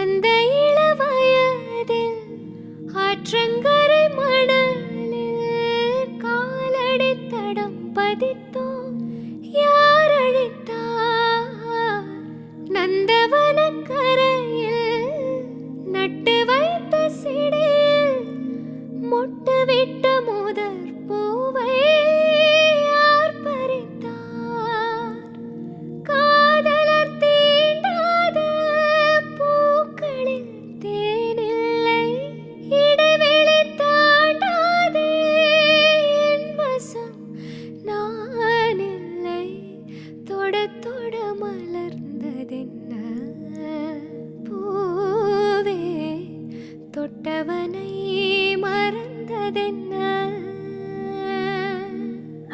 அந்த இளவயதில் ஆற்றங்கரை மணலில் காலடி தடம் பதித்தோம் யார் அழித்தார்? நந்தவன கரையில் நட்டு வைத்த சிடையில் மொட்டு விட்ட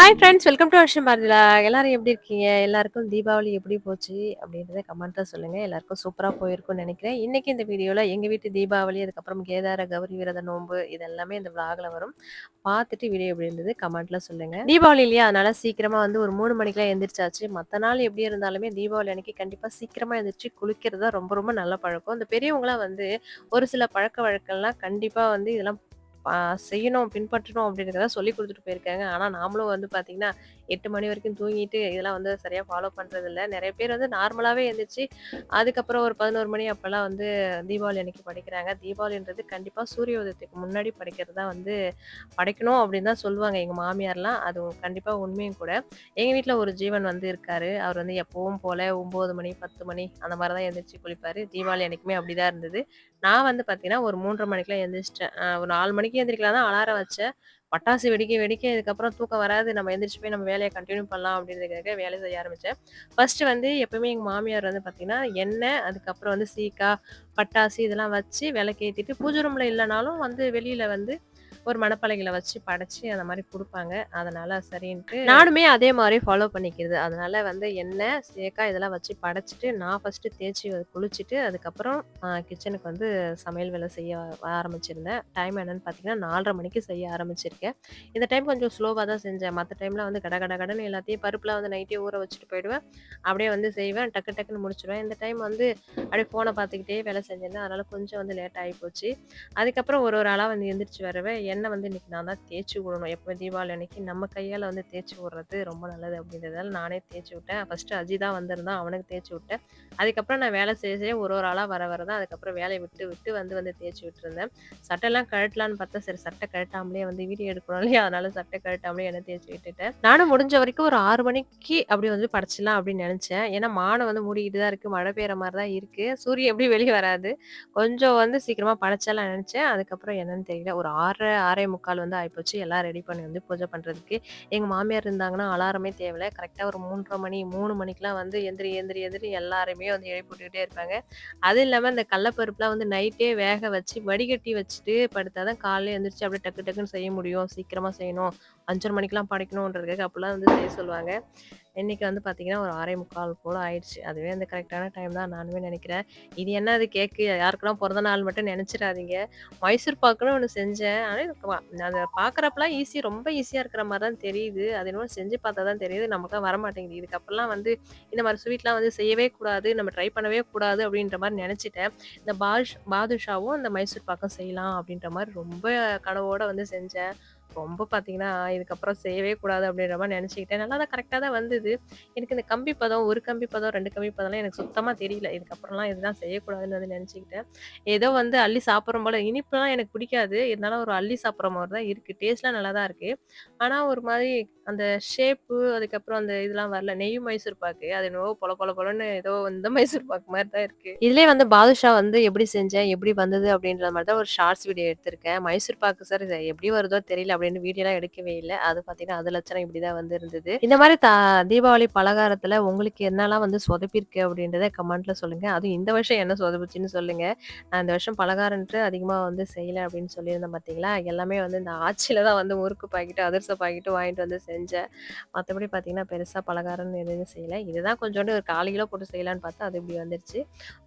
ஹாய் ஃப்ரெண்ட்ஸ் வெல்கம் டு வருஷம் பாரதிலா எல்லாரும் எப்படி இருக்கீங்க? எல்லாருக்கும் தீபாவளி எப்படி போச்சு அப்படின்றத கமெண்ட்டாக சொல்லுங்கள் எல்லாருக்கும் சூப்பராக போயிருக்கும்னு நினைக்கிறேன். இன்றைக்கி இந்த வீடியோவில் எங்கள் வீட்டு தீபாவளி அதுக்கப்புறம் கேதார கௌரி விரத நோன்பு இதெல்லாமே இந்த விளாகில் வரும். பார்த்துட்டு வீடியோ எப்படி இருந்தது கமெண்ட்டில் சொல்லுங்கள் தீபாவளி இல்லையா? அதனால் சீக்கிரமாக வந்து ஒரு மூணு மணிக்கெலாம் எழுந்திரிச்சாச்சு மற்ற நாள் எப்படி இருந்தாலுமே தீபாவளி அன்றைக்கி கண்டிப்பாக சீக்கிரமாக எழுந்திரிச்சு குளிக்கிறது தான் ரொம்ப ரொம்ப நல்ல பழக்கம். இந்த பெரியவங்களாம் வந்து ஒரு சில பழக்க வழக்கம்லாம் கண்டிப்பாக வந்து இதெல்லாம் செய்யணும், பின்பற்றணும் அப்படின்றத சொல்லிக் கொடுத்துட்டு போயிருக்காங்க. ஆனால் நாமளும் வந்து பார்த்தீங்கன்னா, எட்டு மணி வரைக்கும் தூங்கிட்டு, இதெல்லாம் வந்து சரியாக ஃபாலோ பண்ணுறதில்ல நிறைய பேர் வந்து நார்மலாகவே எழுந்திரிச்சு அதுக்கப்புறம் ஒரு 11 மணி அப்போல்லாம் வந்து தீபாவளி அன்னைக்கு படைக்கிறாங்க. தீபாவளின்றது கண்டிப்பாக சூரிய உதயத்துக்கு முன்னாடி படைக்கிறது தான் வந்து படைக்கணும் அப்படின்னு தான் சொல்லுவாங்க எங்கள் மாமியார்லாம். அது கண்டிப்பாக உண்மையும் கூட. எங்கள் வீட்டில் ஒரு ஜீவன் வந்து இருக்காரு. அவர் வந்து எப்பவும் போல ஒம்பது மணி, 10 மணி அந்த மாதிரி தான் எழுந்திரிச்சு குளிப்பார் தீபாவளி அன்னைக்குமே அப்படிதான் இருந்தது. நான் வந்து பார்த்தீங்கன்னா, ஒரு 3:30 மணிக்கெல்லாம் எழுந்திரிச்சிட்டேன் ஒரு நாலு மணிக்கு எந்திரிக்கலாம் தான் அலாரம் வச்சேன். பட்டாசு வெடிக்க வெடிக்க இதுக்கப்புறம் தூக்கம் வராது. நம்ம எந்திரிச்சு போய் நம்ம வேலையை கண்டினியூ பண்ணலாம் அப்படின்றதுக்காக வேலை செய்ய ஆரம்பித்தேன் ஃபர்ஸ்ட்டு வந்து எப்பவுமே எங்கள் மாமியார் வந்து பார்த்தீங்கன்னா, எண்ணெய், அதுக்கப்புறம் வந்து சீக்கா, பட்டாசு இதெல்லாம் வச்சு விளக்கேற்றிட்டு பூஜை ரூமில் இல்லைனாலும் வந்து வெளியில் வந்து ஒரு மணப்பலகையில வச்சு படைச்சு அந்த மாதிரி கொடுப்பாங்க அதனால சரின்ட்டு நானுமே அதே மாதிரி ஃபாலோ பண்ணிக்கிறது. அதனால வந்து எண்ணெய், சேக்காய் இதெல்லாம் வச்சு படைச்சிட்டு நான் ஃபர்ஸ்ட்டு தேய்ச்சி குளிச்சுட்டு, அதுக்கப்புறம் கிச்சனுக்கு வந்து சமையல் வேலை செய்ய ஆரம்பிச்சிருந்தேன். டைம் என்னன்னு பார்த்தீங்கன்னா, 4:30 மணிக்கு செய்ய ஆரம்பிச்சிருக்கேன். இந்த டைம் கொஞ்சம் ஸ்லோவாக தான் செஞ்சேன். மற்ற டைமில் வந்து கட கட கடன்னு எல்லாத்தையும் பருப்பில் வந்து நைட்டே ஊற வச்சுட்டு போயிடுவேன். அப்படியே வந்து செய்வேன். டக்கு டக்குன்னு முடிச்சிடுவேன் இந்த டைம் வந்து அப்படியே ஃபோன பார்த்துக்கிட்டே வேலை செஞ்சிருந்தேன். அதனால கொஞ்சம் வந்து லேட் ஆகி போச்சு. அதுக்கப்புறம் ஒரு ஒரு ஆளாக வந்து எந்திரிச்சு வருவேன். எண்ணெய் வந்து இன்னைக்கு நான் தான் தேய்ச்சி விடணும். எப்போ தீபாவளி அன்னைக்கு நம்ம கையால் வந்து தேய்ச்சி விடுறது ரொம்ப நல்லது அப்படின்றதால நானே தேய்ச்சு விட்டேன். ஃபர்ஸ்ட்டு அஜி தான் வந்திருந்தான். அவனுக்கு தேய்ச்சு விட்டேன். அதுக்கப்புறம் நான் வேலை செய்ய செய்ய ஒரு ஒரு ஆளாக வர வர தான் அதுக்கப்புறம் வேலையை விட்டு விட்டு வந்து வந்து தேய்ச்சு விட்டுருந்தேன். சட்டைலாம் கழட்டலான்னு பார்த்தா, சரி சட்டை கழட்டாமலே வந்து வீடியோ எடுக்கணும் இல்லையா? அதனால சட்டை கழட்டாமலே என்ன தேய்ச்சி விட்டுட்டேன். நானும் முடிஞ்ச வரைக்கும் ஒரு ஆறு மணிக்கு அப்படி வந்து படைச்சிடலாம் அப்படின்னு நினச்சேன் ஏன்னா மானை வந்து மூடிக்கிட்டு தான் இருக்குது மழை பெய்கிற மாதிரி தான் இருக்குது சூரியன் எப்படி வெளியே வராது. கொஞ்சம் வந்து சீக்கிரமாக படைச்சாலாம் நினச்சேன் அதுக்கப்புறம் என்னன்னு தெரியல. ஒரு 6:30 6:45 வந்து ஆயிப்போச்சு. எல்லாம் ரெடி பண்ணி வந்து பூஜை பண்ணுறதுக்கு எங்கள் மாமியார் இருந்தாங்கன்னா அலாரமே தேவையில்லை கரெக்டாக ஒரு 3:30 மணி, மூணு மணிக்கெலாம் வந்து எந்திரி எந்திரி எந்திரி எல்லாருமே வந்து எழுப்பி விட்டுக்கிட்டே இருப்பாங்க. அதுவும் இல்லாமல் இந்த கடல வந்து நைட்டே வேக வச்சு, வடிகட்டி வச்சுட்டு படுத்தா தான் காலையில் எந்திரிச்சு அப்படியே டக்கு டக்குன்னு செய்ய முடியும். சீக்கிரமாக செய்யணும். அஞ்சரை மணிக்கெலாம் படைக்கணுன்றதுக்காக அப்படிலாம் வந்து செய்ய சொல்லுவாங்க. இன்னைக்கு வந்து பார்த்தீங்கன்னா, ஒரு 6:45 போல ஆயிடுச்சு. அதுவே அந்த கரெக்டான டைம் தான் நானுமே நினைக்கிறேன் இது என்ன அது கேக்கு யாருக்கெல்லாம் பிறந்த நாள் மட்டும் நினச்சிடாதீங்க மைசூர் பாக்குன்னு ஒன்று செஞ்சேன். ஆனால் அதை பார்க்குறப்பெல்லாம் ஈஸி ரொம்ப ஈஸியாக இருக்கிற மாதிரி தான் தெரியுது. அது என்னமோ செஞ்சு பார்த்தா தான் தெரியுது. நமக்கே வர மாட்டேங்குது இதுக்கப்புறம்லாம் வந்து இந்த மாதிரி ஸ்வீட்லாம் வந்து செய்யவே கூடாது. நம்ம ட்ரை பண்ணவே கூடாது அப்படின்ற மாதிரி நினச்சிட்டேன் இந்த பாஷ் பாதுஷாவும், இந்த மைசூர் பாக்கும் செய்யலாம் அப்படின்ற மாதிரி ரொம்ப கனவோட வந்து செஞ்சேன். ரொம்ப பார்த்தீங்கன்னா, இதுக்கப்புறம் செய்யவே கூடாது அப்படின்ற மாரி நினச்சிக்கிட்டேன் நல்லா தான் கரெக்ட்டா தான் வந்தது. எனக்கு இந்த கம்பி பதம், 1 கம்பி பதம், 2 கம்பி பதம்லாம் எனக்கு சுத்தமா தெரியல. இதுக்கப்புறம்லாம் இதுதான் செய்யக்கூடாதுன்னு வந்து நெனச்சுக்கிட்டேன். ஏதோ வந்து அள்ளி சாப்பிடுறோம் போல இனிப்புலாம் எனக்கு பிடிக்காது. இருந்தாலும் ஒரு அள்ளி சாப்பிடுற மாரி தான் இருக்கு. டேஸ்ட்லாம் நல்லா தான் இருக்கு. ஆனா ஒரு மாரி அந்த ஷேப்பு, அதுக்கப்புறம் அந்த இதெல்லாம் வரல. நெய் மைசூர் பாக்கு. அது என்னவோ பொல பொல பொலன்னு ஏதோ இந்த மைசூர் பாக்கு மாரி தான் இருக்கு. இதுலயே வந்து பாதுஷா வந்து எப்படி செஞ்சேன், எப்படி வந்தது அப்படின்ற மாரி தான் ஒரு ஷார்ட்ஸ் வீடியோ எடுத்திருக்கேன். மைசூர் பாக்கு சார் இது எப்படி வருதோ தெரியல அப்படின்னு வீடியோலாம் எடுக்கவே இல்லை அது பார்த்தீங்கன்னா, அது லட்சணம் இப்படி தான் வந்து இருந்தது. இந்த மாதிரி த தீபாவளி பலகாரத்துல உங்களுக்கு என்னெல்லாம் வந்து சொதப்பிருக்கு அப்படின்றத கமெண்ட்ல சொல்லுங்க. அதுவும் இந்த வருஷம் என்ன சொதப்புச்சுன்னு சொல்லுங்க. நான் இந்த வருஷம் பலகாரம்ன்ட்டு அதிகமா வந்து செய்யல அப்படின்னு சொல்லியிருந்தேன் பார்த்தீங்களா? எல்லாமே வந்து இந்த ஆட்சியில் தான் வந்து முறுக்கு பாக்கெட்டு, அதிர்ச பாக்கெட்டு வாங்கிட்டு வந்து செஞ்சேன். மற்றபடி பார்த்தீங்கன்னா, பெருசா பலகாரம்னு எதுவும் செய்யல. இதுதான் கொஞ்சோண்டு ஒரு 1/4 கிலோ போட்டு செய்யலான்னு பார்த்தா, அது இப்படி வந்துருச்சு.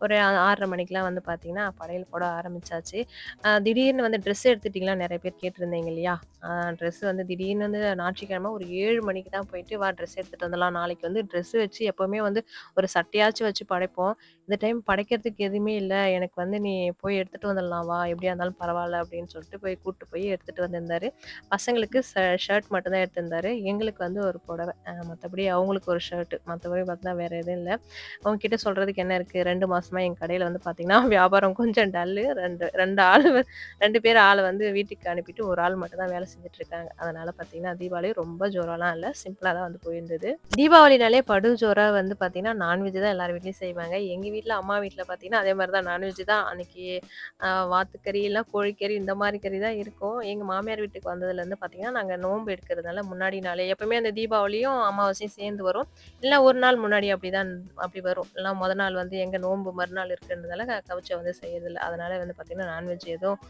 ஒரு ஆறரை மணிக்கெல்லாம் வந்து பார்த்தீங்கன்னா, படையல் போட ஆரம்பிச்சாச்சு. திடீர்னு வந்து ட்ரெஸ் எடுத்துட்டீங்களா? நிறைய பேர் கேட்டிருந்தீங்க இல்லையா? ட்ரெஸ் வந்து திடீர்னு வந்து ஞாயிற்றுக்கிழமை ஒரு ஏழு மணிக்கு தான் போயிட்டு, "வா ட்ரெஸ் எடுத்துகிட்டு வந்துடலாம். நாளைக்கு வந்து ட்ரெஸ் வச்சு எப்போவுமே வந்து ஒரு சட்டையாச்சும் வச்சு படைப்போம். இந்த டைம் படைக்கிறதுக்கு எதுவுமே இல்லை எனக்கு வந்து நீ போய் எடுத்துகிட்டு வந்துடலாம் வா! எப்படியா இருந்தாலும் பரவாயில்ல அப்படின்னு சொல்லிட்டு போய் கூப்பிட்டு போய் எடுத்துகிட்டு வந்திருந்தாரு. பசங்களுக்கு ச ஷர்ட் மட்டும்தான் எடுத்திருந்தாரு. எங்களுக்கு வந்து ஒரு புடவை. மற்றபடி அவங்களுக்கு ஒரு ஷர்ட். மற்றபடி பார்த்தா வேறு எதுவும் இல்லை அவங்க கிட்ட சொல்கிறதுக்கு என்ன இருக்குது ரெண்டு மாதமாக எங்கள் கடையில் வந்து பார்த்திங்கன்னா வியாபாரம் கொஞ்சம் டல்லு. ரெண்டு ரெண்டு ஆள் ரெண்டு பேர் ஆளை வந்து வீட்டுக்கு அனுப்பிட்டு, ஒரு ஆள் மட்டும் தான் வேலை செஞ்சுட்டு இருக்காங்க. அதனால பார்த்தீங்கன்னா, தீபாவளி ரொம்ப ஜோரம்லாம் இல்லை சிம்பிளாக தான் வந்து போயிருந்தது. தீபாவளினாலே படு ஜோராக வந்து பார்த்தீங்கன்னா, நான்வெஜ் தான் எல்லார் வீட்லேயும் செய்வாங்க. எங்கள் வீட்டில் அம்மா வீட்டில் பார்த்தீங்கன்னா, அதே மாதிரி தான் நான்வெஜ் தான். அன்னைக்கு வாத்துக்கறி, இல்லை கோழிக்கறி இந்த மாதிரி கறி தான் இருக்கும். எங்கள் மாமியார் வீட்டுக்கு வந்ததுலேருந்து பார்த்தீங்கன்னா, நாங்கள் நோன்பு எடுக்கிறதுனால முன்னாடி நாளே எப்பவுமே அந்த தீபாவளியும், அமாவாசையும் சேர்ந்து வரும். இல்லை ஒரு நாள் முன்னாடி அப்படிதான் அப்படி வரும். இல்லை முத நாள் வந்து எங்கள் நோன்பு மறுநாள் இருக்குன்றதால கவிச்சை வந்து செய்யறதில்லை அதனால வந்து பார்த்தீங்கன்னா, நான்வெஜ் எதுவும்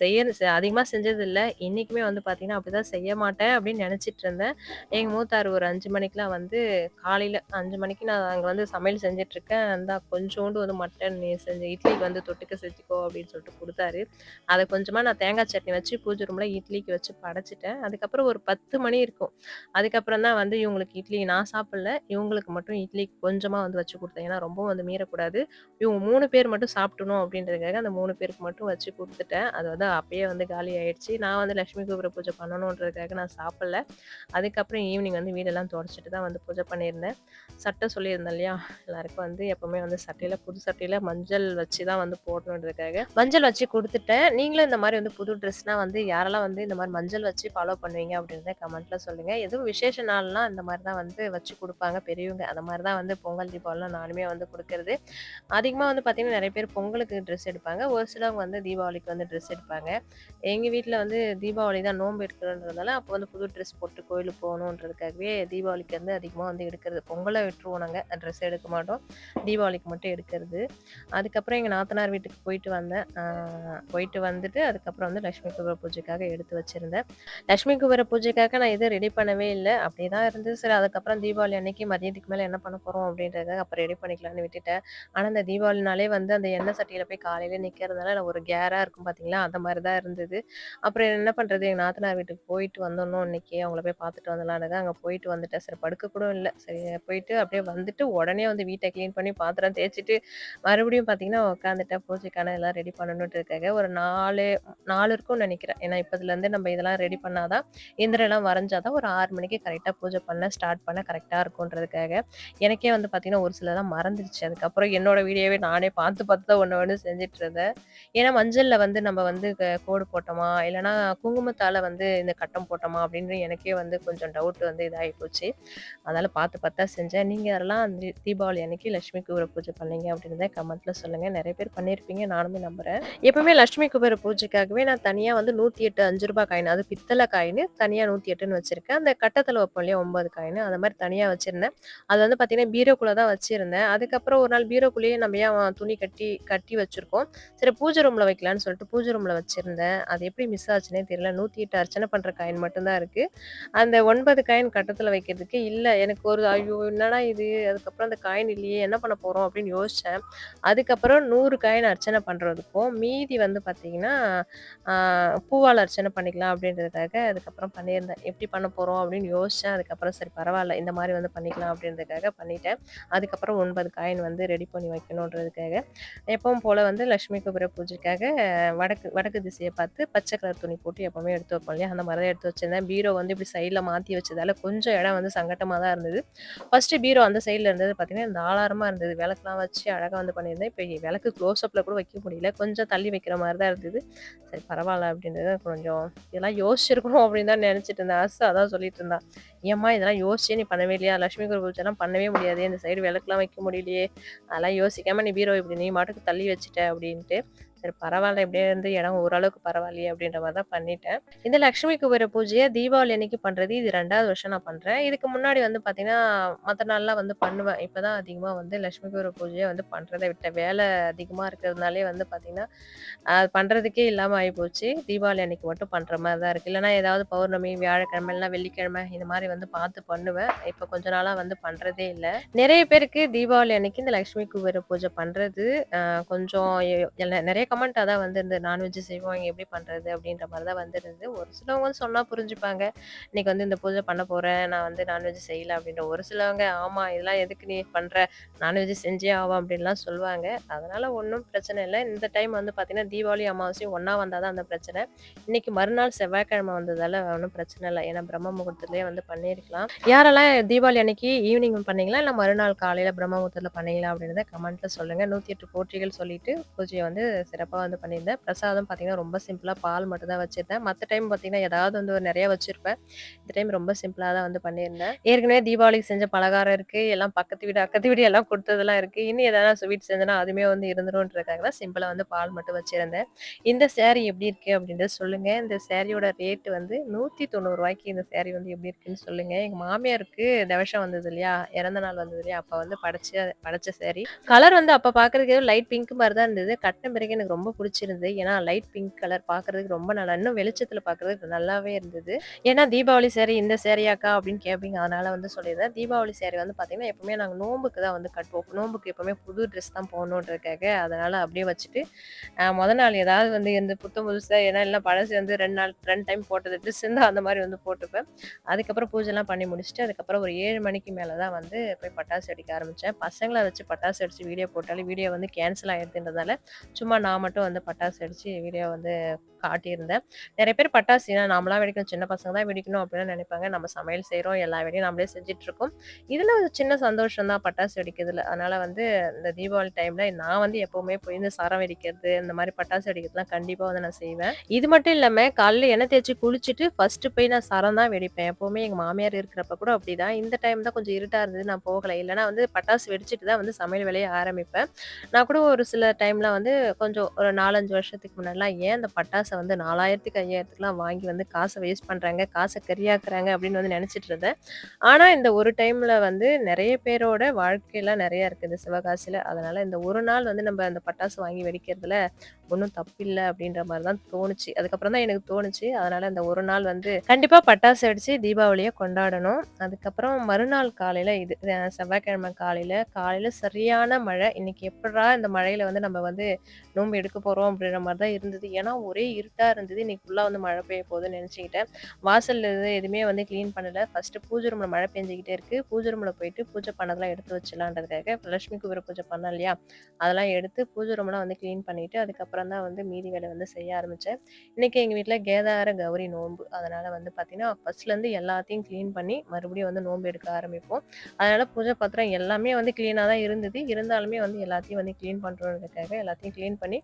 செய்ய அதிகமாக செஞ்சதில்லை செஞ்சதில்ல. என்றைக்குமே வந்து பார்த்தீங்கன்னா, அப்படிதான் செய்ய மாட்டேன் அப்படின்னு நினச்சிட்டு இருந்தேன். எங்கள் மூத்தாரு ஒரு அஞ்சு மணிக்கெலாம் வந்து காலையில் அஞ்சு மணிக்கு நான் அங்கே வந்து சமையல் செஞ்சுட்டுருக்கேன். அந்த கொஞ்சோண்டு வந்து மட்டன் நீ செஞ்சு இட்லிக்கு வந்து தொட்டுக்க செஞ்சுக்கோ அப்படின்னு சொல்லிட்டு கொடுத்தாரு அதை கொஞ்சமாக நான் தேங்காய் சட்னி வச்சு பூஜை ரூமில் இட்லிக்கு வச்சு படைச்சிட்டேன் அதுக்கப்புறம் ஒரு 10 மணி இருக்கும். அதுக்கப்புறம் தான் வந்து இவங்களுக்கு இட்லி நான் சாப்பிடல. இவங்களுக்கு மட்டும் இட்லி கொஞ்சமாக வந்து வச்சு கொடுத்தேன் ஏன்னா ரொம்பவும் வந்து மீறக்கூடாது. இவங்க மூணு பேர் மட்டும் சாப்பிடணும் அப்படின்றதுக்காக அந்த மூணு பேருக்கு மட்டும் வச்சு கொடுத்துட்டேன் அது வந்து அப்பயே வந்து காலி ஆயிடுச்சு. நான் வந்து லட்சுமி கோபுர பூஜை பண்ணணுன்றதுக்காக நான் சாப்பிடல. அதுக்கப்புறம் ஈவினிங் வந்து வீடெல்லாம் தொடச்சிட்டு தான் வந்து பூஜை பண்ணியிருந்தேன். சட்டை சொல்லியிருந்தேன் இல்லையா? எல்லாருக்கும் வந்து எப்பவுமே வந்து சட்டையில புது சட்டையில மஞ்சள் வச்சு தான் வந்து போடணுன்றதுக்காக, மஞ்சள் வச்சு கொடுத்துட்டேன் நீங்களும் இந்த மாதிரி வந்து புது ட்ரெஸ்னால் வந்து யாரெல்லாம் வந்து இந்த மாதிரி மஞ்சள் வச்சு ஃபாலோ பண்ணுவீங்க அப்படின்றத கமெண்ட்ல சொல்லுங்க. எதுவும் விசேஷ நாள்லாம் இந்த மாதிரி தான் வந்து வச்சு கொடுப்பாங்க பெரியவங்க. அந்த மாதிரி தான் வந்து பொங்கல், தீபாவளிலாம் நானுமே வந்து கொடுக்கறது அதிகமாக வந்து பார்த்தீங்கன்னா, நிறைய பேர் பொங்கலுக்கு ட்ரெஸ் எடுப்பாங்க. ஒரு சிலவங்க வந்து தீபாவளிக்கு வந்து ட்ரெஸ் எடுப்பாங்க. எங்கள் வீட்டில் வந்து தீபாவளி தீபாவளி தான் நோன்பு எடுக்கிறோன்றதுனால, அப்போ வந்து புது ட்ரெஸ் போட்டு கோயிலுக்கு போகணுன்றதுக்காகவே தீபாவளிக்கு வந்து அதிகமாக வந்து எடுக்கிறது. பொங்கலை விட்டுருவோம் நாங்கள் ட்ரெஸ் எடுக்க மாட்டோம். தீபாவளிக்கு மட்டும் எடுக்கிறது. அதுக்கப்புறம் எங்கள் நாத்தனார் வீட்டுக்கு போயிட்டு வந்தேன். போயிட்டு வந்துட்டு அதுக்கப்புறம் வந்து லக்ஷ்மி குபேர பூஜைக்காக எடுத்து வச்சிருந்தேன். லக்ஷ்மி குபேர பூஜைக்காக நான் எதுவும் ரெடி பண்ணவே இல்லை அப்படியே தான் இருந்தது. சரி அதுக்கப்புறம் தீபாவளி அன்னைக்கு மதியத்துக்கு மேலே என்ன பண்ண போகிறோம் அப்படின்றதுக்காக அப்புறம் ரெடி பண்ணிக்கலாம்னு விட்டுட்டேன். ஆனால் இந்த தீபாவளினாலே வந்து அந்த எண்ணெய் சட்டியில் போய் காலையில் நிற்கிறதுனால ஒரு கேராக இருக்கும் பார்த்தீங்களா? அந்த மாதிரி தான் இருந்தது. அப்புறம் என்ன பண்ணுறது பண்றது? எங்க நாத்தனார் வீட்டுக்கு போயிட்டு வந்தோன்னோ இன்னைக்கு. அவங்கள போய் பார்த்துட்டு வந்துடலான்னு அங்கே போயிட்டு வந்துட்டேன். சரி படுக்க கூட இல்லை சரி போயிட்டு அப்படியே வந்துட்டு உடனே வந்து வீட்டை க்ளீன் பண்ணி பாத்திரம் தேய்ச்சிட்டு மறுபடியும் பார்த்தீங்கன்னா உட்காந்துட்டேன். பூஜைக்கான எல்லாம் ரெடி பண்ணணுன்றதுக்காக ஒரு 4 4 இருக்கும்னு நினைக்கிறேன் ஏன்னா இப்பதுலேருந்து நம்ம இதெல்லாம் ரெடி பண்ணாதான் இந்திரெல்லாம் வரைஞ்சாதான் வரைஞ்சா தான் ஒரு ஆறு மணிக்கு கரெக்டாக பூஜை பண்ண ஸ்டார்ட் பண்ண கரெக்டாக இருக்கும்ன்றதுக்காக எனக்கே வந்து பார்த்தீங்கன்னா, ஒரு சிலதான் மறந்துடுச்சு அதுக்கப்புறம் என்னோட வீடியோவே நானே பார்த்து பார்த்து தான் ஒன்று ஒன்று செஞ்சுட்டு இருந்தேன். ஏன்னா மஞ்சளில் வந்து நம்ம வந்து க கோடு போட்டோமா, இல்லன்னா குங்குமத்தால் வந்து இந்த கட்டம் போட்டோமா அப்படின்னு எனக்கே வந்து கொஞ்சம் டவுட் வந்து இதாகி போச்சு. அதனால் பார்த்து பார்த்து தான் செஞ்சேன். நீங்கள் யாரெல்லாம் தி தீபாவளி அன்னைக்கு லட்சுமி குபேர பூஜை பண்ணீங்க அப்படின்றத கமெண்ட்ல சொல்லுங்கள் நிறைய பேர் பண்ணியிருப்பீங்க. நானுமே நம்புகிறேன் எப்பவுமே லட்சுமி குபேர பூஜைக்காகவே நான் தனியாக வந்து நூற்றி எட்டு அஞ்சு ரூபாய் காயின் அது பித்தள காயினு தனியா 108ன்னு வச்சிருக்கேன். அந்த கட்டத்தில் வைப்போம் இல்லையா 9 காயினு அந்த மாதிரி தனியாக வச்சுருந்தேன் அது வந்து பார்த்தீங்கன்னா, பீரோக்குள்ளே தான் வச்சுருந்தேன் அதுக்கப்புறம் ஒரு நாள் பீரோக்குள்ளேயே நம்ம ஏன் துணி கட்டி கட்டி வச்சுருக்கோம் சரி பூஜை ரூமில் வைக்கலான்னு சொல்லிட்டு பூஜை ரூமில் வச்சுருந்தேன் அது எப்படி மிஸ் ஆச்சுன்னே தெரியல. 108 அர்ச்சனை பண்ணுற காயின் மட்டும்தான் இருக்குது அந்த ஒன்பது காயின் கட்டத்தில் வைக்கிறதுக்கு இல்லை எனக்கு ஒரு ஐயோ! என்னடா இது? அதுக்கப்புறம் அந்த காயின் இல்லையே! என்ன பண்ண போகிறோம் அப்படின்னு யோசித்தேன் அதுக்கப்புறம் நூறு காயின் அர்ச்சனை பண்ணுறதுக்கும் மீதி வந்து பார்த்தீங்கன்னா, பூவால் அர்ச்சனை பண்ணிக்கலாம் அப்படின்றதுக்காக அதுக்கப்புறம் பண்ணியிருந்தேன். எப்படி பண்ண போகிறோம் அப்படின்னு யோசித்தேன் அதுக்கப்புறம் சரி பரவாயில்ல இந்த மாதிரி வந்து பண்ணிக்கலாம் அப்படின்றதுக்காக பண்ணிட்டேன். அதுக்கப்புறம் ஒன்பது காயின் வந்து ரெடி பண்ணி வைக்கணுன்றதுக்காக, எப்பவும் போல வந்து லட்சுமி குபேர பூஜைக்காக வடக்கு வடக்கு திசையை பார்த்து பச்சை கலர் துணி போட்டு எப்பவுமே எடுத்து வைப்போம் இல்லையா? அந்த மாதிரி தான் எடுத்து வச்சிருந்தேன். பீரோ வந்து இப்படி சைடில் மாற்றி வச்சதால கொஞ்சம் இடம் வந்து சங்கட்டமாக தான் இருந்தது. ஃபர்ஸ்ட்டு பீரோ அந்த சைடில் இருந்தது பார்த்தீங்கன்னா, இந்த ஆளாரமா இருந்தது. விளக்குலாம் வச்சு அழகாக வந்து பண்ணியிருந்தேன். இப்போ விளக்கு க்ளோஸ் கூட வைக்க முடியல. கொஞ்சம் தள்ளி வைக்கிற மாதிரி தான் இருந்தது. சரி பரவாயில்ல அப்படின்றது கொஞ்சம் இதெல்லாம் யோசிச்சிருக்கணும் அப்படின்னு தான் நினச்சிட்டு இருந்தேன். அர்ஷா அதான் சொல்லிட்டு இருந்தான் "ஏம்மா இதெல்லாம் யோசிச்சே நீ பண்ணவே இல்லையா? லட்சுமி குரு பூஜைலாம் பண்ணவே முடியாது இந்த சைடு விளக்குலாம் வைக்க முடியலையே! அதெல்லாம் யோசிக்காமல் நீ பீரோ இப்படி நீ மாட்டுக்கு தள்ளி வச்சுட்ட" அப்படின்ட்டு. சரி பரவாயில்ல இப்படியே இருந்து இடம் ஓரளவுக்கு பரவாயில்லையே அப்படின்ற மாதிரி தான் பண்ணிட்டேன். இந்த லட்சுமி குபேர பூஜையை தீபாவளி அன்னைக்கு பண்றது இது ரெண்டாவது வருஷம் நான் பண்றேன். இதுக்கு முன்னாடி வந்து பாத்தீங்கன்னா மற்ற நாள்லாம் வந்து பண்ணுவேன். இப்பதான் அதிகமா வந்து லட்சுமி குபேர பூஜையை வந்து பண்றதை விட்ட வேலை அதிகமா இருக்கிறதுனாலே வந்து பாத்தீங்கன்னா அது பண்றதுக்கே இல்லாம ஆயிப்போச்சு. தீபாவளி அன்னைக்கு மட்டும் பண்ற மாதிரி தான் இருக்கு. இல்லைன்னா ஏதாவது பௌர்ணமி, வியாழக்கிழமை இல்லைன்னா வெள்ளிக்கிழமை இந்த மாதிரி வந்து பார்த்து பண்ணுவேன். இப்ப கொஞ்ச நாளா வந்து பண்றதே இல்லை நிறைய பேருக்கு தீபாவளி அன்னைக்கு இந்த லட்சுமி குபேர பூஜை பண்றது கொஞ்சம் நிறைய கமெண்ட் அதான் வந்திருந்தது. நான்வெஜ் செய்வோம் இங்கே எப்படி பண்றது? அப்படின்ற மாதிரி தான் வந்திருந்தது. ஒரு சிலவங்க வந்து சொன்னா புரிஞ்சுப்பாங்க. இன்னைக்கு வந்து இந்த பூஜை பண்ண போறேன். நான் வந்து நான்வெஜ் செய்யல அப்படின்ற ஒரு சிலவங்க, ஆமா இதெல்லாம் எதுக்கு நீ பண்ற? நான்வெஜ் செஞ்சே ஆவோம் அப்படின்லாம் சொல்லுவாங்க. அதனால ஒன்றும் பிரச்சனை இல்லை இந்த டைம் வந்து பார்த்தீங்கன்னா, தீபாவளி, அமாவாசையும் ஒன்றா வந்தால் தான் அந்த பிரச்சனை. இன்னைக்கு மறுநாள் செவ்வாய்க்கிழமை வந்ததால ஒன்றும் பிரச்சனை இல்லை ஏன்னா பிரம்ம முகூர்த்தத்திலேயே வந்து பண்ணியிருக்கலாம். யாரெல்லாம் தீபாவளி அன்னைக்கு ஈவினிங் பண்ணீங்களா? இல்லை மறுநாள் காலையில் பிரம்ம முகூர்த்தத்தில் பண்ணீங்களா? அப்படின்றத கமெண்ட்ல சொல்லுங்க. 108 போற்றிகள் சொல்லிட்டு பூஜையை வந்து சிறப்பா வந்து பண்ணியிருந்தேன். பிரசாதம் பார்த்தீங்கன்னா, ரொம்ப சிம்பிளாக பால் மட்டும் தான் வச்சிருந்தேன். மற்ற டைம் பார்த்தீங்கன்னா, ஏதாவது வந்து ஒரு நிறையா வச்சிருப்பேன். இந்த டைம் ரொம்ப சிம்பிளாக தான் வந்து பண்ணியிருந்தேன். ஏற்கனவே தீபாவளிக்கு செஞ்ச பலகாரம் இருக்குது எல்லாம் பக்கத்து வீடு, அக்கத்து வீடு எல்லாம் கொடுத்ததெல்லாம் இருக்குது இன்னும் எதனா ஸ்வீட் செஞ்சனா அதுவுமே வந்து இருந்துருன்றதுக்காக தான் சிம்பிளாக வந்து பால் மட்டும் வச்சுருந்தேன் இந்த சேரீ எப்படி இருக்குது அப்படின்றத சொல்லுங்கள் இந்த சேரீயோட ரேட்டு வந்து நூற்றி தொண்ணூறுரூவாய்க்கு இந்த சேரீ வந்து எப்படி இருக்குன்னு சொல்லுங்கள் எங்கள் மாமியாருக்கு தவஷம் வந்தது இல்லையா? இறந்த நாள் வந்தது இல்லையா? அப்போ வந்து படைச்ச படைச்ச சேரீ கலர் வந்து அப்போ பார்க்கறதுக்கு லைட் பிங்க் மாதிரி தான் இருந்தது. கட்டின பிறகு எனக்கு ரொம்ப பிடிச்சிருந்தது ஏன்னா லைட் பிங்க் கலர் பார்க்கறதுக்கு ரொம்ப நல்லா இன்னும் வெளிச்சத்தில் பார்க்குறதுக்கு நல்லாவே இருந்தது. ஏன்னா தீபாவளி சேரீ இந்த சாரியாக்கா? அப்படின்னு கேட்பீங்க. அதனால வந்து சொல்லியிருந்தேன். தீபாவளி சேரீ வந்து பார்த்திங்கன்னா எப்பவுமே நாங்க நோம்புக்கு தான் வந்து கட்டுவோம். நோம்புக்கு எப்பவுமே புது ட்ரெஸ் தான் போடணுன்றதுக்காக, அதனால அப்படியே வச்சுட்டு, மொதல் நாள் ஏதாவது வந்து இந்த புத்தம் புதுசா ஏன்னா இல்ல பழசு வந்து ரெண்டு நாள் ரெண்டு டைம் போட்டது ட்ரெஸ் இருந்தா அந்த மாதிரி வந்து போட்டுப்பேன். அதுக்கப்புறம் பூஜைலாம் பண்ணி முடிச்சுட்டு, அதுக்கப்புறம் ஒரு ஏழு மணிக்கு மேலே தான் வந்து போய் பட்டாசு அடிக்க ஆரம்பிச்சேன். பசங்களை வச்சு பட்டாசு அடித்து வீடியோ போட்டாலே வீடியோ வந்து கேன்சல் ஆயிடுதுன்றதால, சும்மா நான் நான் மட்டும் வந்து பட்டாசு வெடிச்சு வீடியோ வந்து காட்டியிருந்தேன். நிறைய பேர் பட்டாசு ஏன்னா வெடிக்கணும், சின்ன பசங்க தான் வெடிக்கணும் அப்படின்னு நினைப்பாங்க நம்ம சமையல் செய்கிறோம் எல்லா வேலையும் நம்மளே செஞ்சுட்டுருக்கோம். இதில் ஒரு சின்ன சந்தோஷம் தான் பட்டாசு வெடிக்கிறதுல. அதனால வந்து இந்த தீபாவளி டைம்ல நான் வந்து எப்பவுமே போய் இந்த சரம் வெடிக்கிறது, இந்த மாதிரி பட்டாசு வெடிக்கிறதுலாம் கண்டிப்பாக வந்து நான் செய்வேன். இது மட்டும் இல்லாமல் காலையில் எண்ணெய் தேய்ச்சி குளிச்சுட்டு ஃபர்ஸ்ட்டு போய் நான் சரம் தான் வெடிப்பேன். எப்பவுமே எங்கள் மாமியார் இருக்கிறப்ப கூட அப்படி தான் இந்த டைம் தான் கொஞ்சம் இருட்டாக இருந்தது. நான் போகலை இல்லைனா வந்து பட்டாசு வெடிச்சிட்டு தான் வந்து சமையல் வேலையை ஆரம்பிப்பேன். நான் கூட ஒரு சில டைம்ல வந்து கொஞ்சம் ஒரு 4, 5 வருஷத்துக்கு முன்னாடிலாம் ஏன் அந்த பட்டாசை வந்து 4000க்கு 5000த்துக்குலாம் வாங்கி வந்து காசை வேஸ்ட் பண்ணுறாங்க காசை கரியாக்குறாங்க அப்படின்னு வந்து நினச்சிட்டு இருந்தேன். ஆனால் இந்த ஒரு டைமில் வந்து நிறைய பேரோட வாழ்க்கையெல்லாம் நிறையா இருக்குது சிவகாசியில் அதனால் இந்த ஒரு நாள் வந்து நம்ம அந்த பட்டாசு வாங்கி வெடிக்கிறதுல ஒன்றும் தப்பில்லை அப்படின்ற மாதிரி தான் தோணுச்சு. அதுக்கப்புறம் தான் எனக்கு தோணுச்சு. அதனால் இந்த ஒரு நாள் வந்து கண்டிப்பாக பட்டாசு வெடித்து தீபாவளியை கொண்டாடணும். அதுக்கப்புறம் மறுநாள் காலையில் இது செவ்வாய்க்கிழமை காலையில் காலையில் சரியான மழை. இன்னைக்கு எப்படா இந்த மழையில் வந்து நம்ம வந்து நோம்பு எடுக்க போகிறோம் அப்படின்ற மாதிரி தான் இருந்தது. ஏன்னா ஒரே இருட்டாக இருந்தது. இன்னைக்கு ஃபுல்லாக வந்து மழை பெய்ய போகுதுன்னு நினச்சிக்கிட்டேன் வாசல்ல இது எதுவுமே வந்து க்ளீன் பண்ணலை ஃபஸ்ட்டு பூஜை ரூமில் மழை பெஞ்சிக்கிட்டே இருக்குது பூஜை ரூமில் போயிட்டு பூஜை பண்ணதெல்லாம் எடுத்து வச்சிடலான்றதுக்காக, லட்சுமி குபேர பூஜை பண்ணோம் இல்லையா? அதெல்லாம் எடுத்து பூஜை ரூம்லாம் வந்து க்ளீன் பண்ணிவிட்டு அதுக்கப்புறம் தான் வந்து மீதி வேலை வந்து செய்ய ஆரம்பித்தேன் இன்னைக்கு எங்கள் வீட்டில் கேதார கௌரி நோன்பு அதனால் வந்து பார்த்தீங்கன்னா, ஃபர்ஸ்ட்லேருந்து எல்லாத்தையும் க்ளீன் பண்ணி மறுபடியும் வந்து நோன்பு எடுக்க ஆரம்பிப்போம். அதனால் பூஜை பாத்திரம் எல்லாமே வந்து க்ளீனாக தான் இருந்தது. இருந்தாலுமே வந்து எல்லாத்தையும் வந்து க்ளீன் பண்ணுறதுக்காக எல்லாத்தையும் க்ளீன் பண்ணி,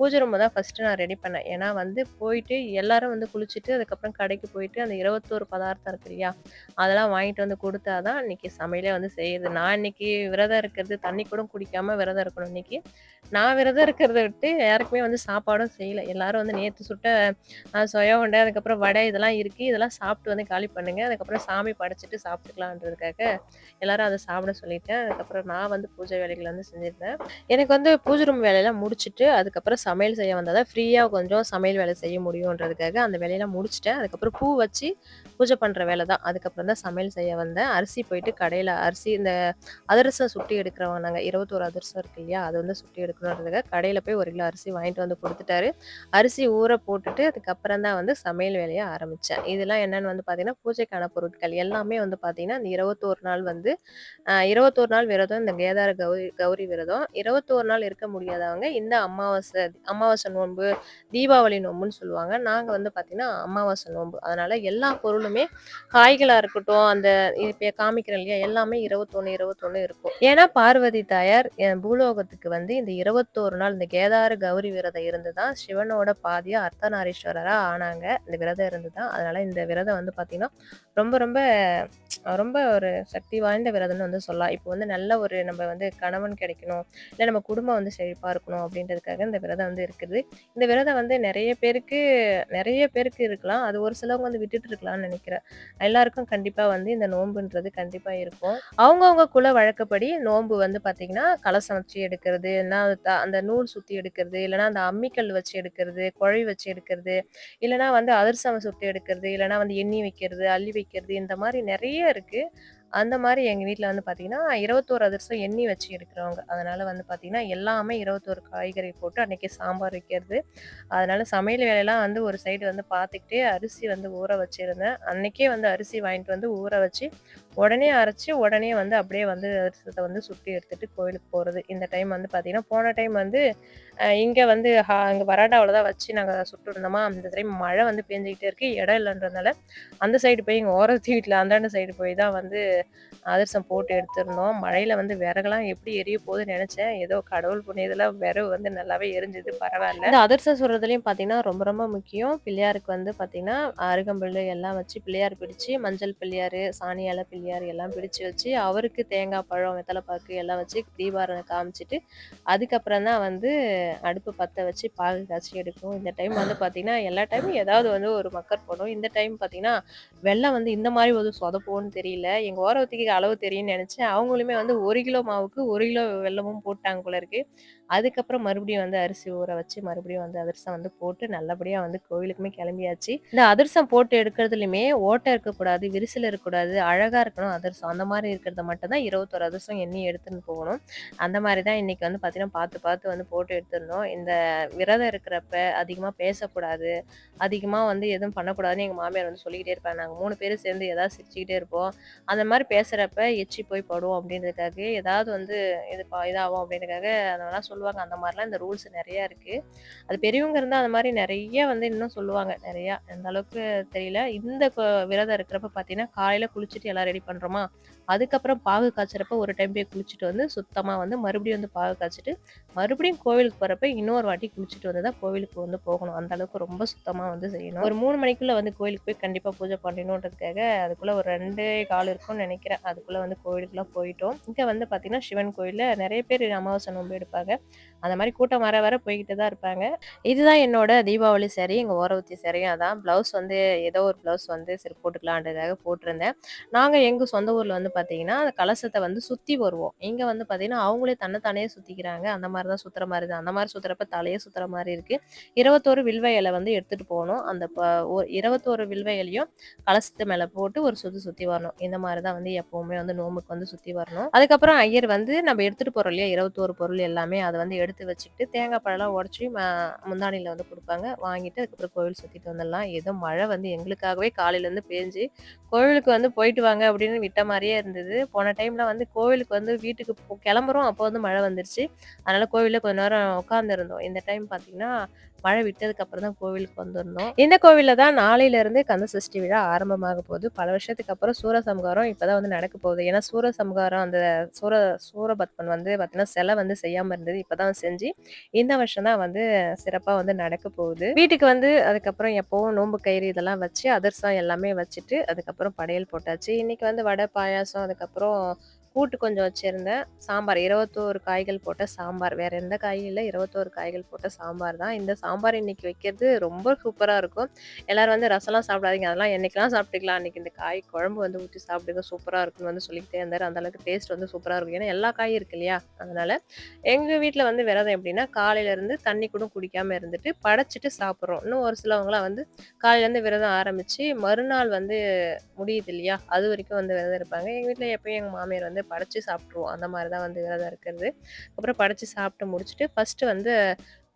பூஜை ரூம தான் ஃபர்ஸ்ட்டு நான் ரெடி பண்ணேன். ஏன்னா வந்து போயிட்டு எல்லாரும் வந்து குளிச்சுட்டு, அதுக்கப்புறம் கடைக்கு போயிட்டு அந்த 21 பதார்த்தம் இருக்கு இல்லையா? அதெல்லாம் வாங்கிட்டு வந்து கொடுத்தாதான் இன்னைக்கு சமையலே வந்து செய்யுது. நான் இன்னைக்கு விரதம் இருக்கிறது, தண்ணி கூட குடிக்காம விரதம் இருக்கணும் இன்னைக்கு. நான் விரதம் இருக்கிறத விட்டு யாருக்குமே வந்து சாப்பாடும் செய்யல. எல்லாரும் வந்து நேற்று சுட்ட அ உண்டை அதுக்கப்புறம் வடை இதெல்லாம் இருக்கு. இதெல்லாம் சாப்பிட்டு வந்து காலி பண்ணுங்க. அதுக்கப்புறம் சாமி படைச்சிட்டு சாப்பிட்டுக்கலான்றதுக்காக எல்லாரும் அதை சாப்பிட சொல்லிட்டேன். அதுக்கப்புறம் நான் வந்து பூஜை வேலைகளை வந்து செஞ்சிருந்தேன். எனக்கு வந்து பூஜை ரூம் வேலையெல்லாம் முடிச்சுட்டு, அதுக்கப்புறம் சமையல் செய்ய வந்தால் தான் ஃப்ரீயாக கொஞ்சம் சமையல் வேலை செய்ய முடியுன்றதுக்காக அந்த வேலையெல்லாம் முடிச்சுட்டேன். அதுக்கப்புறம் பூ வச்சு பூஜை பண்ணுற வேலை தான். அதுக்கப்புறம் தான் சமையல் செய்ய வந்தேன். அரிசி போயிட்டு கடையில் அரிசி இந்த அதிரசம் சுட்டி எடுக்கிறவங்க நாங்கள் இருபத்தோரு அதிரசம் இருக்கு இல்லையா? அது வந்து சுட்டி எடுக்கணுன்றதுக்காக கடையில் போய் ஒரு கிலோ அரிசி வாங்கிட்டு வந்து கொடுத்துட்டாரு அரிசி ஊற போட்டுட்டு, அதுக்கப்புறம் தான் வந்து சமையல் வேலையை ஆரம்பித்தேன் இதெல்லாம் என்னென்னு வந்து பார்த்தீங்கன்னா, பூஜைக்கான பொருட்கள் எல்லாமே வந்து பார்த்தீங்கன்னா, இந்த 21 நாள் வந்து இருபத்தோரு நாள் விரதம் இந்த கேதார கௌரி கௌரி விரதம். 21 நாள் இருக்க முடியாதவங்க இந்த அமாவாசை அமாவாசை நோன்பு, தீபாவளி நோம்புன்னு சொல்லுவாங்க. நாங்கள் வந்து பார்த்தீங்கன்னா, அமாவாசை நோன்பு அதனால எல்லா பொருளுமே காய்களாக இருக்கட்டும், அந்த இப்போ காமிக்கிறேன் இல்லையா? எல்லாமே 21, 21 இருக்கும். ஏன்னா பார்வதி தாயார் என் பூலோகத்துக்கு வந்து இந்த 21 நாள் இந்த கேதார கௌரி விரதம் இருந்து தான் சிவனோட பாதியாக அர்த்தநாரீஸ்வரராக ஆனாங்க. இந்த விரதம் இருந்து தான். அதனால இந்த விரதம் வந்து பார்த்தீங்கன்னா, ரொம்ப ரொம்ப ரொம்ப ஒரு சக்தி வாய்ந்த விரதம்னு வந்து சொல்லலாம். இப்போ வந்து நல்ல ஒரு நம்ம வந்து கணவன் கிடைக்கணும், இல்லை நம்ம குடும்பம் வந்து செழிப்பாக இருக்கணும் அப்படின்றதுக்காக இந்த விரதம் வந்து இருக்குது. இந்த விரதம் வந்து நிறைய பேருக்கு நிறைய பேருக்கு இருக்கலாம். அது ஒரு சிலவங்க வந்து விட்டுட்டு இருக்கலாம்னு நினைக்கிறேன் எல்லாருக்கும் கண்டிப்பா வந்து இந்த நோன்புன்றது கண்டிப்பா இருக்கும். அவங்கவுங்க குல வழக்கப்படி நோன்பு வந்து பார்த்தீங்கன்னா, கலசம் வச்சு எடுக்கிறது, என்ன அந்த நூல் சுத்தி எடுக்கிறது, இல்லைன்னா அந்த அம்மிக்கல் வச்சு எடுக்கிறது, குழை வச்சு எடுக்கிறது, இல்லைன்னா வந்து அதிரசம் சுற்றி எடுக்கிறது, இல்லைன்னா வந்து எண்ணி வைக்கிறது, அள்ளி வைக்கிறது இந்த மாதிரி நிறைய இருக்கு. அந்த மாதிரி எங்கள் வீட்டில் வந்து பார்த்தீங்கன்னா, 21 அதிரசம் எண்ணி வச்சு எடுக்கிறவங்க. அதனால் வந்து பார்த்தீங்கன்னா, எல்லாமே 21 காய்கறி போட்டு அன்றைக்கி சாம்பார் வைக்கிறது. அதனால் சமையல் வேலையெல்லாம் வந்து ஒரு சைடு வந்து பார்த்துக்கிட்டே அரிசி வந்து ஊற வச்சுருந்தேன் அன்றைக்கே வந்து அரிசி வாங்கிட்டு வந்து ஊற வச்சு, உடனே அரைச்சி உடனே வந்து அப்படியே வந்து அரிசத்தை வந்து சுட்டி எடுத்துட்டு கோயிலுக்கு போறது. இந்த டைம் வந்து பார்த்திங்கன்னா போன டைம் வந்து இங்கே இங்க வந்து அங்கே அங்க தான் வச்சு நாங்க சுட்டுருந்தோமா, அந்த டைம் மழை வந்து பேஞ்சுகிட்டே இருக்கு. இடம் இல்லைன்றதுனால அந்த சைடு போய் எங்க ஓரத்து வீட்டில் அந்தாண்ட சைடு போய் தான் வந்து அதிரசம் போட்டு எடுத்துருந்தோம் மழையில வந்து விறகுலாம் எப்படி எரிய போகுதுன்னு நினச்சேன் ஏதோ கடவுள் புண்ணியத்துல விறகு வந்து நல்லாவே எரிஞ்சது பரவாயில்ல இந்த அதிரசம் சுடுறதுலயும் பார்த்தீங்கன்னா, ரொம்ப ரொம்ப முக்கியம். பிள்ளையாருக்கு வந்து பார்த்தீங்கன்னா, அருகம்புல் எல்லாம் வச்சு பிள்ளையார் பிடிச்சு, மஞ்சள் பிள்ளையாரு, சாணியால பிள்ளையார் எல்லாம் பிடிச்சு வச்சு, அவருக்கு தேங்காய் பழம், வெத்தலைப்பாக்கு எல்லாம் வச்சு தீபாராதனை காமிச்சிட்டு அதுக்கப்புறம் தான் வந்து அடுப்பு பத்த வச்சு பாகு காய்ச்சி எடுக்கும் இந்த டைம் வந்து பார்த்தீங்கன்னா, எல்லா டைமும் ஏதாவது வந்து ஒரு மக்கர் போடும். இந்த டைம் பார்த்தீங்கன்னா, வெள்ளம் வந்து இந்த மாதிரி ஒரு சொதப்போன்னு தெரியல. எங்க ஓரவத்திக்கு அளவு தெரியும்னு நெனச்சேன். அவங்களுமே வந்து ஒரு கிலோ மாவுக்கு ஒரு கிலோ வெல்லமும் போட்டாங்க போல இருக்கு. அதுக்கப்புறம் மறுபடியும் வந்து அரிசி ஊற வச்சு, மறுபடியும் வந்து அதிரசம் வந்து போட்டு நல்லபடியா வந்து கோவிலுக்குமே கிளம்பியாச்சு. இந்த அதிரசம் போட்டு எடுக்கிறதுலயுமே ஓட்டை இருக்கக்கூடாது, விரிசல் இருக்கக்கூடாது, அழகா இருக்கணும் அதிரசம். அந்த மாதிரி இருக்கிறத மட்டும் தான் 21 அதிரசம் எண்ணி எடுத்துன்னு போகணும். அந்த மாதிரி தான் இன்னைக்கு வந்து பார்த்தீங்கன்னா, பார்த்து பார்த்து வந்து போட்டு எடுத்துருந்தோம். இந்த விரதம் இருக்கிறப்ப அதிகமாக பேசக்கூடாது, அதிகமாக வந்து எதுவும் பண்ணக்கூடாதுன்னு எங்கள் மாமியார் வந்து சொல்லிக்கிட்டே இருப்பாங்க. நாங்கள் மூணு பேரும் சேர்ந்து எதாவது சிரிச்சுக்கிட்டே இருப்போம். அந்த மாதிரி பேசுகிறப்ப எச்சி போய் படும் அப்படின்றதுக்காக, ஏதாவது வந்து இது இதாகும் அப்படின்றதுக்காக அதெல்லாம் சொல்லுவாங்க. அந்த மாதிரிலாம் இந்த ரூல்ஸ் நிறைய இருக்கு. அது பெரியவங்க இருந்தா அந்த மாதிரி நிறைய வந்து இன்னும் சொல்லுவாங்க. நிறையா எந்த அளவுக்கு தெரியல. இந்த விரதம் இருக்கிறப்ப பார்த்தீங்கன்னா, காலையில குளிச்சுட்டு எல்லாம் ரெடி பண்றோமா, அதுக்கப்புறம் பாகு காய்ச்சறப்ப ஒரு டைம் போய் குளிச்சுட்டு வந்து சுத்தமாக வந்து மறுபடியும் வந்து பாகு காய்ச்சிட்டு, மறுபடியும் கோவிலுக்கு போகிறப்ப இன்னொரு வாட்டி குளிச்சுட்டு வந்து தான் கோவிலுக்கு வந்து போகணும். அந்த அளவுக்கு ரொம்ப சுத்தமாக வந்து செய்யணும். ஒரு மூணு மணிக்குள்ள வந்து கோவிலுக்கு போய் கண்டிப்பாக பூஜை பண்ணணுன்றதுக்காக, அதுக்குள்ளே ஒரு 2 1/4 இருக்கும்னு நினைக்கிறேன் அதுக்குள்ளே வந்து கோவிலுக்குலாம் போயிட்டோம். இங்கே வந்து பார்த்தீங்கன்னா, சிவன் கோயிலில் நிறைய பேர் அமாவாசை நோன்பு எடுப்பாங்க. அந்த மாதிரி கூட்டம் வர வர போய்கிட்டு தான் இருப்பாங்க. இதுதான் என்னோட தீபாவளி சரி எங்கள் ஓரவத்தி சரியாக அதான். ப்ளவுஸ் வந்து ஏதோ ஒரு ப்ளவுஸ் வந்து சரி போட்டுக்கலான்றதுக்காக போட்டிருந்தேன். நாங்கள் எங்கள் சொந்த ஊரில் வந்து பார்த்தீங்கன்னா, அந்த கலசத்தை வந்து சுற்றி வருவோம். இங்கே வந்து பார்த்தீங்கன்னா, அவங்களே தன்னைத்தானே தானே அந்த மாதிரி தான் சுத்துற மாதிரி தான். அந்த மாதிரி சுத்துறப்ப தலையே சுத்துற மாரி இருக்கு. 21 வில்வ வந்து எடுத்துகிட்டு போகணும் அந்த ப ஒ 21 வில்வ இலையும் கலசத்து மேலே போட்டு ஒரு சுற்றி சுற்றி வரணும். இந்த மாதிரி தான் வந்து எப்போவுமே வந்து நோம்புக்கு வந்து சுற்றி வரணும். அதுக்கப்புறம் ஐயர் வந்து நம்ம எடுத்துகிட்டு போகிறோம் இல்லையா, 21 பொருள் எல்லாமே அதை வந்து எடுத்து வச்சுக்கிட்டு, தேங்காய் பழம்லாம் உடச்சி முந்தானியில் வந்து கொடுப்பாங்க வாங்கிட்டு அதுக்கப்புறம் கோவில் சுற்றிட்டு வந்துடலாம். ஏதோ மழை வந்து எங்களுக்காகவே காலையிலேருந்து பேஞ்சு, கோவிலுக்கு வந்து போயிட்டு வாங்க அப்படின்னு விட்ட மாரியே இருந்தது. போன டைம்ல வந்து கோவிலுக்கு வந்து வீட்டுக்கு கிளம்புறோம். அப்போ வந்து மழை வந்துருச்சு. அதனால கோவில்ல கொஞ்ச நேரம் உட்காந்துருந்தோம். இந்த டைம் பார்த்தீங்கன்னா, மழை விட்டதுக்கு அப்புறம் தான் கோவிலுக்கு வந்திருந்தோம். இந்த கோவில்ல தான் நாளையிலேருந்து கந்த சஷ்டி விழா ஆரம்பமாக போகுது. பல வருஷத்துக்கு அப்புறம் சூர சமகாரம் தான் வந்து நடக்க போகுது. ஏன்னா சூரசம்ஹாரம் அந்த சூர சூரபத்மன் வந்து பார்த்தீங்கன்னா, சிலை வந்து செய்யாம இருந்தது. இப்ப தான் செஞ்சு, இந்த வருஷம் தான் வந்து சிறப்பா வந்து நடக்க போகுது. வீட்டுக்கு வந்து அதுக்கப்புறம் எப்பவும் நோம்பு கயிறு இதெல்லாம் வச்சு, அதிர்சம் எல்லாமே வச்சுட்டு, அதுக்கப்புறம் படையல் போட்டாச்சு. இன்னைக்கு வந்து வடை, பாயாசம் அதுக்கப்புறம் கூட்டு கொஞ்சம் வச்சுருந்தேன் சாம்பார் 21 காய்கள் போட்ட சாம்பார். வேற எந்த காயும் இல்லை இருபத்தோரு காய்கள் போட்ட சாம்பார் தான். இந்த சாம்பார் இன்னைக்கு வைக்கிறது ரொம்ப சூப்பராக இருக்கும். எல்லாரும் வந்து ரசம்லாம் சாப்பிடாதீங்க. அதெல்லாம் என்னைக்கெல்லாம் சாப்பிட்டுக்கலாம். அன்னைக்கு இந்த காய் குழம்பு வந்து ஊற்றி சாப்பிடுங்க. சூப்பராக இருக்கும்னு வந்து சொல்லிக்கிட்டே இருந்தார் அந்தளவுக்கு டேஸ்ட் வந்து சூப்பராக இருக்கும். ஏன்னா எல்லா காயும் இருக்கு இல்லையா? அதனால எங்கள் வீட்டில் வந்து விரதம் எப்படின்னா, காலையிலேருந்து தண்ணி கூட குடிக்காமல் இருந்துட்டு, படைச்சிட்டு சாப்பிட்றோம் இன்னும் ஒரு சிலவங்களாம் வந்து காலையிலேருந்து விரதம் ஆரம்பித்து மறுநாள் வந்து முடியுது இல்லையா? அது வரைக்கும் வந்து விரதம் இருப்பாங்க. எங்கள் வீட்டில் எப்பயும் எங்கள் மாமியார் வந்து படைச்சு சாப்பிட்ருவோம் அந்த மாதிரி தான் வந்து விரதம் இருக்கிறது. அப்புறம் படைச்சு சாப்பிட்டு முடிச்சுட்டு, ஃபஸ்ட்டு வந்து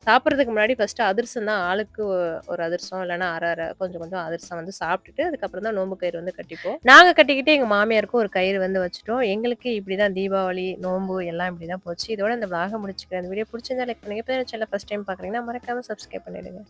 சாப்பிடுறதுக்கு முன்னாடி ஃபஸ்ட்டு அதிரசம் தான் ஆளுக்கு ஒரு அதிரசம் இல்லைன்னா அரை அரை கொஞ்சம் கொஞ்சம் அதிரசம் வந்து சாப்பிட்டுட்டு, அதுக்கப்புறம் தான் நோம்பு கயிறு வந்து கட்டிப்போம். நாங்க கட்டிக்கிட்டு எங்கள் மாமியாருக்கும் ஒரு கயிறு வந்து வச்சுட்டோம். எங்களுக்கு இப்படி தான் தீபாவளி, நோன்பு எல்லாம் இப்படி தான் போச்சு. இதோட இந்த விளாக முடிச்சுக்கிறேன். அந்த வீடியோ பிடிச்சிருந்தா லைக் பண்ணுங்க. இப்போ சேனல் ஃபஸ்ட் டைம் பார்க்குறீங்கன்னா மறக்காமல் சப்ஸ்கிரைப் பண்ணிடுங்க.